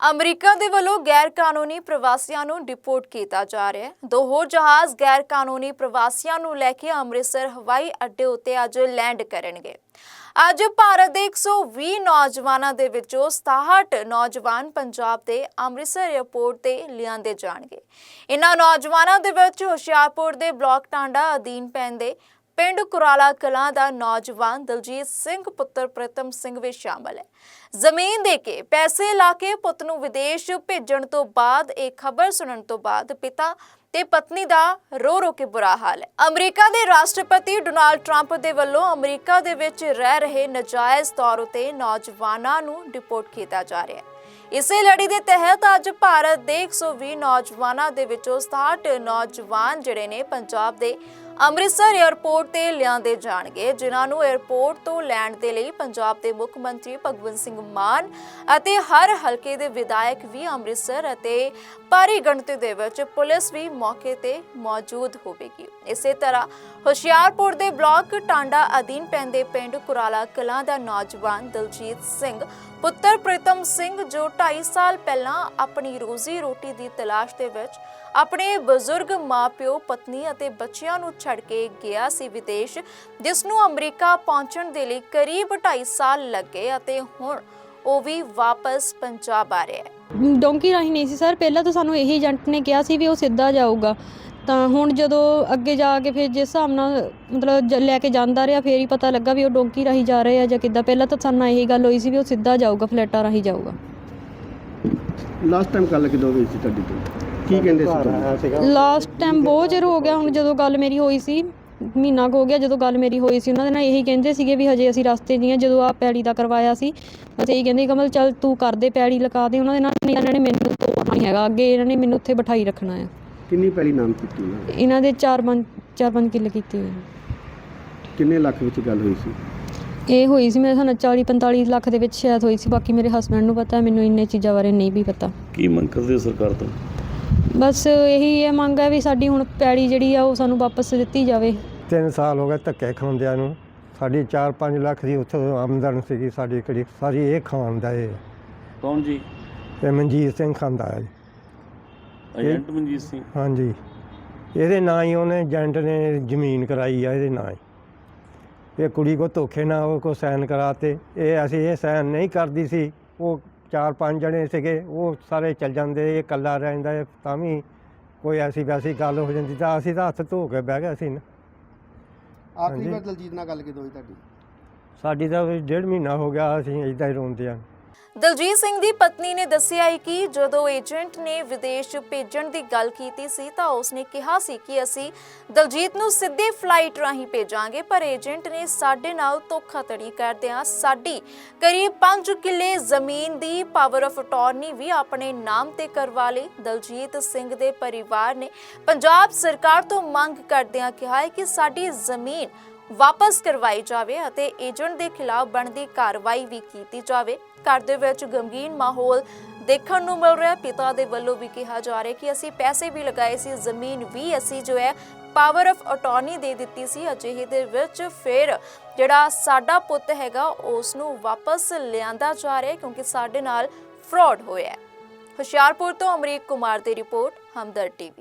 America ਦੇ ਵੱਲੋਂ ਗੈਰ ਕਾਨੂੰਨੀ ਪ੍ਰਵਾਸੀਆਂ ਨੂੰ ਡਿਪੋਰਟ ਕੀਤਾ ਜਾ ਰਿਹਾ ਹੈ। ਦੋ ਹੋਰ ਜਹਾਜ਼ ਗੈਰ ਕਾਨੂੰਨੀ ਪ੍ਰਵਾਸੀਆਂ ਨੂੰ ਲੈ ਕੇ ਅੰਮ੍ਰਿਤਸਰ ਹਵਾਈ ਅੱਡੇ ਉੱਤੇ ਅੱਜ ਲੈਂਡ ਕਰਨਗੇ। ਅੱਜ ਭਾਰਤ ਦੇ 120 ਨੌਜਵਾਨਾਂ ਦੇ ਵਿੱਚੋਂ 67 ਨੌਜਵਾਨ ਪੰਜਾਬ ਦੇ ਅੰਮ੍ਰਿਤਸਰ 에ਅਰਪੋਰਟ ਤੇ ਲਿਆਂਦੇ ਜਾਣਗੇ। ਇਨ੍ਹਾਂ ਨੌਜਵਾਨਾਂ ਦੇ ਵਿੱਚ ਹੁਸ਼ਿਆਰਪੁਰ ਦੇ ਬਲਾਕ ਟਾਂਡਾ ਅਧੀਨ ਪੈਂਦੇ ਪਿੰਡ ਕੁਰਾਲਾ ਕਲਾਂ ਦਾ ਨੌਜਵਾਨ ਦਲਜੀਤ ਸਿੰਘ, ਪੁੱਤਰ ਪ੍ਰਤਮ ਸਿੰਘ ਵੀ ਸ਼ਾਮਲ ਹੈ। ਜ਼ਮੀਨ ਦੇ ਕੇ ਪੈਸੇ ਲਾ ਕੇ ਪੁੱਤ ਨੂੰ ਵਿਦੇਸ਼ ਭੇਜਣ ਤੋਂ ਬਾਅਦ, ਇਹ ਖਬਰ ਸੁਣਨ ਤੋਂ ਬਾਅਦ ਪਿਤਾ ਤੇ ਪਤਨੀ ਦਾ ਰੋ ਰੋ ਕੇ ਬੁਰਾ ਹਾਲ ਹੈ। ਅਮਰੀਕਾ ਦੇ ਰਾਸ਼ਟਰਪਤੀ ਡੋਨਾਲਡ ਟਰੰਪ ਦੇ ਵੱਲੋਂ ਅਮਰੀਕਾ ਦੇ ਵਿੱਚ ਰਹਿ ਰਹੇ ਨਜਾਇਜ਼ ਤੌਰ ਉਤੇ ਨੌਜਵਾਨਾਂ ਨੂੰ ਡਿਪੋਰਟ ਕੀਤਾ ਜਾ ਰਿਹਾ ਹੈ। ਇਸੇ ਲੜੀ ਦੇ ਤਹਿਤ ਅੱਜ ਭਾਰਤ ਦੇ 120 ਨੌਜਵਾਨਾਂ ਦੇ ਵਿੱਚੋਂ 67 ਨੌਜਵਾਨ ਜਿਹੜੇ ਨੇ ਪੰਜਾਬ ਦੇ ਅੰਮ੍ਰਿਤਸਰ 에ਅਰਪੋਰਟ ਤੇ ਲਿਆਂਦੇ ਜਾਣਗੇ, ਜਿਨ੍ਹਾਂ ਨੂੰ 에ਅਰਪੋਰਟ ਤੋਂ ਲੈਣ ਦੇ ਲਈ ਪੰਜਾਬ ਦੇ ਮੁੱਖ ਮੰਤਰੀ ਭਗਵੰਤ ਸਿੰਘ ਮਾਨ ਅਤੇ ਹਰ ਹਲਕੇ ਦੇ ਵਿਧਾਇਕ ਵੀ ਅੰਮ੍ਰਿਤਸਰ ਅਤੇ ਭਾਰੀ ਗਿਣਤੀ ਦੇ ਵਿੱਚ ਪੁਲਿਸ ਵੀ ਮੌਕੇ ਤੇ ਮੌਜੂਦ ਹੋਵੇਗੀ। ਇਸੇ ਤਰ੍ਹਾਂ ਹੁਸ਼ਿਆਰਪੁਰ ਦੇ ਬਲਾਕ ਟਾਂਡਾ ਅਧੀਨ ਪੈਂਦੇ ਪਿੰਡ ਕੁਰਾਲਾ ਕਲਾਂ ਦਾ ਨੌਜਵਾਨ ਦਲਜੀਤ ਸਿੰਘ, ਪੁੱਤਰ ਪ੍ਰੀਤਮ ਸਿੰਘ, ਜੋ 2.5 ਸਾਲ ਪਹਿਲਾਂ ਆਪਣੀ ਰੋਜ਼ੀ ਰੋਟੀ ਦੀ ਤਲਾਸ਼ ਦੇ ਵਿੱਚ ਆਪਣੇ ਬਜ਼ੁਰਗ ਮਾਪਿਓ, ਪਤਨੀ ਅਤੇ ਬੱਚਿਆਂ ਨੂੰ ਛੱਡ ਕੇ ਗਿਆ ਸੀ ਵਿਦੇਸ਼, ਜਿਸ ਨੂੰ ਅਮਰੀਕਾ ਪਹੁੰਚਣ ਦੇ ਲਈ ਕਰੀਬ 2.5 ਸਾਲ ਲੱਗੇ ਅਤੇ ਹੁਣ ਉਹ ਵੀ ਵਾਪਸ ਪੰਜਾਬ ਆ ਰਿਹਾ ਹੈ। ਡੋਂਕੀ ਰਾਹੀਂ ਨਹੀਂ ਸੀ, ਸਰ। ਪਹਿਲਾਂ ਤਾਂ ਸਾਨੂੰ ਇਹੀ ਏਜੰਟ ਨੇ ਕਿਹਾ ਸੀ ਵੀ ਉਹ ਸਿੱਧਾ ਜਾਊਗਾ। ਤਾਂ ਹੁਣ ਜਦੋਂ ਅੱਗੇ ਜਾ ਕੇ ਫਿਰ ਜਿਸ ਹਿਸਾਬ ਨਾਲ ਮਤਲਬ ਲੈ ਕੇ ਜਾਂਦਾ ਰਿਹਾ, ਫੇਰ ਹੀ ਪਤਾ ਲੱਗਾ ਵੀ ਉਹ ਡੋਂਕੀ ਰਾਹੀਂ ਜਾ ਰਹੇ ਆ ਜਾਂ ਕਿੱਦਾਂ। ਪਹਿਲਾਂ ਤਾਂ ਸਾਨੂੰ ਇਹੀ ਗੱਲ ਹੋਈ ਸੀ ਵੀ ਉਹ ਸਿੱਧਾ ਜਾਊਗਾ, ਫਲੈਟਾਂ ਰਾਹੀਂ ਜਾਊਗਾ। ਲਾਸਟ ਟਾਈਮ ਗੱਲ ਕਿਦੋਂ ਹੋਈ ਸੀ ਤੁਹਾਡੀ ਤੋਂ? ਕੀ ਕਹਿੰਦੇ ਸੀ ਤੁਹਾਨੂੰ? ਲਾਸਟ ਟਾਈਮ ਬਹੁਤ ਚਿਰ ਹੋ ਗਿਆ ਹੁਣ ਜਦੋਂ ਗੱਲ ਮੇਰੀ ਹੋਈ ਸੀ ਮਹੀਨਾ ਕੁ ਹੋ ਗਿਆ ਜਦੋਂ ਗੱਲ ਮੇਰੀ ਹੋਈ ਸੀ ਉਹਨਾਂ ਦੇ ਨਾਲ ਇਹੀ ਕਹਿੰਦੇ ਸੀਗੇ ਵੀ ਹਜੇ ਅਸੀਂ ਰਸਤੇ 'ਚ ਹੀ ਹਾਂ ਜਦੋਂ ਆ ਪੈੜੀ ਦਾ ਕਰਵਾਇਆ ਸੀ ਬਸ ਇਹੀ ਕਹਿੰਦੇ ਕਮਲ ਚੱਲ ਤੂੰ ਕਰ ਦੇ ਪੈੜੀ ਲਗਾ ਦੇ ਉਹਨਾਂ ਦੇ ਨਾਲ ਨਹੀਂ ਇਹਨਾਂ ਨੇ ਮੈਨੂੰ ਤੋੜਨਾ ਨਹੀਂ ਹੈਗਾ ਅੱਗੇ ਇਹਨਾਂ ਨੇ ਮੈਨੂੰ ਉੱਥੇ ਬਿਠਾਈ ਰੱਖਣਾ ਆ। ਕਿੰਨੀ ਪਹਿਲੀ ਨਾਮ ਕੀਤੀ ਉਹਨਾਂ ਨੇ? ਇਹਨਾਂ ਦੇ 4-5 4-5 ਕਿੱਲੇ ਕੀਤੇ ਹੋਏ ਨੇ। ਕਿੰਨੇ ਲੱਖ ਵਿੱਚ ਗੱਲ ਹੋਈ ਸੀ? ਇਹ ਹੋਈ ਸੀ ਮੇਰੇ ਸਾਨੂੰ 40-45 ਲੱਖ ਦੇ ਵਿੱਚ ਸ਼ਾਇਦ ਹੋਈ ਸੀ ਬਾਕੀ ਮੇਰੇ ਹਸਬੰਡ ਨੂੰ ਪਤਾ ਮੈਨੂੰ ਇੰਨੇ ਚੀਜ਼ਾਂ ਬਾਰੇ ਨਹੀਂ ਵੀ ਪਤਾ। ਕੀ ਮੰਗ ਕਰਦੇ ਹੋ ਸਰਕਾਰ ਤੋਂ? ਬਸ ਇਹੀ ਇਹ ਮੰਗ ਹੈ ਵੀ ਸਾਡੀ ਹੁਣ ਪੈੜੀ ਜਿਹੜੀ ਆ ਉਹ ਸਾਨੂੰ ਵਾਪਸ ਦਿੱਤੀ ਜਾਵੇ। ਤਿੰਨ ਸਾਲ ਹੋ ਗਏ ਧੱਕੇ ਖਾਂਦਿਆਂ ਨੂੰ। ਸਾਡੀ 4-5 ਲੱਖ ਦੀ ਉੱਥੋਂ ਆਮਦਨ ਸੀਗੀ ਸਾਡੀ ਕਿਹੜੀ ਸਾਰੀ ਇਹ ਖਾਂਦਾ ਏ ਕੌਣ ਜੀ? ਇਹ ਮਨਜੀਤ ਸਿੰਘ ਖਾਂਦਾ ਹੈ। ਏਜੰਟ ਮਨਜੀਤ ਸਿੰਘ? ਹਾਂਜੀ। ਇਹਦੇ ਨਾਂ ਹੀ ਉਹਨੇ ਏਜੰਟ ਨੇ ਜ਼ਮੀਨ ਕਰਾਈ ਆ ਇਹਦੇ ਨਾਂ ਹੀ। ਇਹ ਕੁੜੀ ਕੋ ਧੋਖੇ ਨਾਲ ਉਹ ਕੋ ਸਾਈਨ ਕਰਾਤੇ। ਇਹ ਅਸੀਂ ਇਹ ਸਾਈਨ ਨਹੀਂ ਕਰਦੀ ਸੀ। ਉਹ ਚਾਰ ਪੰਜ ਜਣੇ ਸੀਗੇ ਉਹ ਸਾਰੇ ਚੱਲ ਜਾਂਦੇ ਇਹ ਇਕੱਲਾ ਰਹਿੰਦਾ ਇਹ ਤਾਂ ਵੀ ਕੋਈ ਐਸੀ ਵੈਸੀ ਗੱਲ ਹੋ ਜਾਂਦੀ ਤਾਂ ਅਸੀਂ ਤਾਂ ਹੱਥ ਧੋ ਕੇ ਬਹਿ ਗਏ ਸੀ ਨਾ। ਆਖਰੀ ਹਾਂਜੀ। ਵਾਰ ਦਲਜੀਤ ਨਾਲ ਗੱਲ ਕਿਦੋਂ ਹੋਈ ਤੁਹਾਡੀ? ਸਾਡੀ ਤਾਂ ਵੀ ਡੇਢ ਮਹੀਨਾ ਹੋ ਗਿਆ ਅਸੀਂ ਇਦਾਂ ਹੀ ਰੋਂਦੇ ਆ ਦਲਜੀਤ ਸਿੰਘ ਦੀ ਪਤਨੀ ਨੇ ਦੱਸਿਆ ਹੈ ਕਿ ਜਦੋਂ ਏਜੰਟ ਨੇ ਵਿਦੇਸ਼ ਭੇਜਣ ਦੀ ਗੱਲ ਕੀਤੀ ਸੀ ਤਾਂ ਉਸਨੇ ਕਿਹਾ ਸੀ ਕਿ ਅਸੀਂ ਦਲਜੀਤ ਨੂੰ ਸਿੱਧੀ ਫਲਾਈਟ ਰਾਹੀਂ ਭੇਜਾਂਗੇ, ਪਰ ਏਜੰਟ ਨੇ ਸਾਡੇ ਨਾਲ ਧੋਖਾਧੜੀ ਕਰਦਿਆਂ ਸਾਡੀ ਕਰੀਬ 5 ਕਿੱਲੇ ਜ਼ਮੀਨ ਦੀ ਪਾਵਰ ਆਫ ਅਟਾਰਨੀ ਵੀ ਆਪਣੇ ਨਾਮ ਤੇ ਕਰਵਾ ਲਈ। ਦਲਜੀਤ ਸਿੰਘ ਦੇ ਪਰਿਵਾਰ ਨੇ ਪੰਜਾਬ ਸਰਕਾਰ ਤੋਂ ਮੰਗ ਕਰਦਿਆਂ ਕਿਹਾ ਹੈ ਕਿ ਸਾਡੀ ਜ਼ਮੀਨ ਵਾਪਸ ਕਰਵਾਈ ਜਾਵੇ ਅਤੇ ਏਜੰਟ ਦੇ ਖਿਲਾਫ ਬਣਦੀ ਕਾਰਵਾਈ ਵੀ ਕੀਤੀ ਜਾਵੇ। ਘਰ ਦੇ ਵਿੱਚ ਗਮਗੀਨ ਮਾਹੌਲ ਦੇਖਣ ਨੂੰ ਮਿਲ ਰਿਹਾ। ਪਿਤਾ ਦੇ ਵੱਲੋਂ ਵੀ ਕਿਹਾ ਜਾ ਰਿਹਾ ਕਿ ਅਸੀਂ ਪੈਸੇ ਵੀ ਲਗਾਏ ਸੀ, ਜ਼ਮੀਨ ਵੀ ਅਸੀਂ ਜੋ ਹੈ ਪਾਵਰ ਆਫ ਅਟਾਰਨੀ ਦੇ ਦਿੱਤੀ ਸੀ। ਅਜਿਹੇ ਦੇ ਵਿੱਚ ਫਿਰ ਜਿਹੜਾ ਸਾਡਾ ਪੁੱਤ ਹੈਗਾ ਉਸ ਨੂੰ ਵਾਪਸ ਲਿਆਂਦਾ ਜਾ ਰਿਹਾ ਕਿਉਂਕਿ ਸਾਡੇ ਨਾਲ ਫਰਾਡ ਹੋਇਆ ਹੈ। ਹੁਸ਼ਿਆਰਪੁਰ ਤੋਂ ਅਮਰੀਕ ਕੁਮਾਰ ਦੀ ਰਿਪੋਰਟ, ਹਮਦਰ ਟੀਵੀ।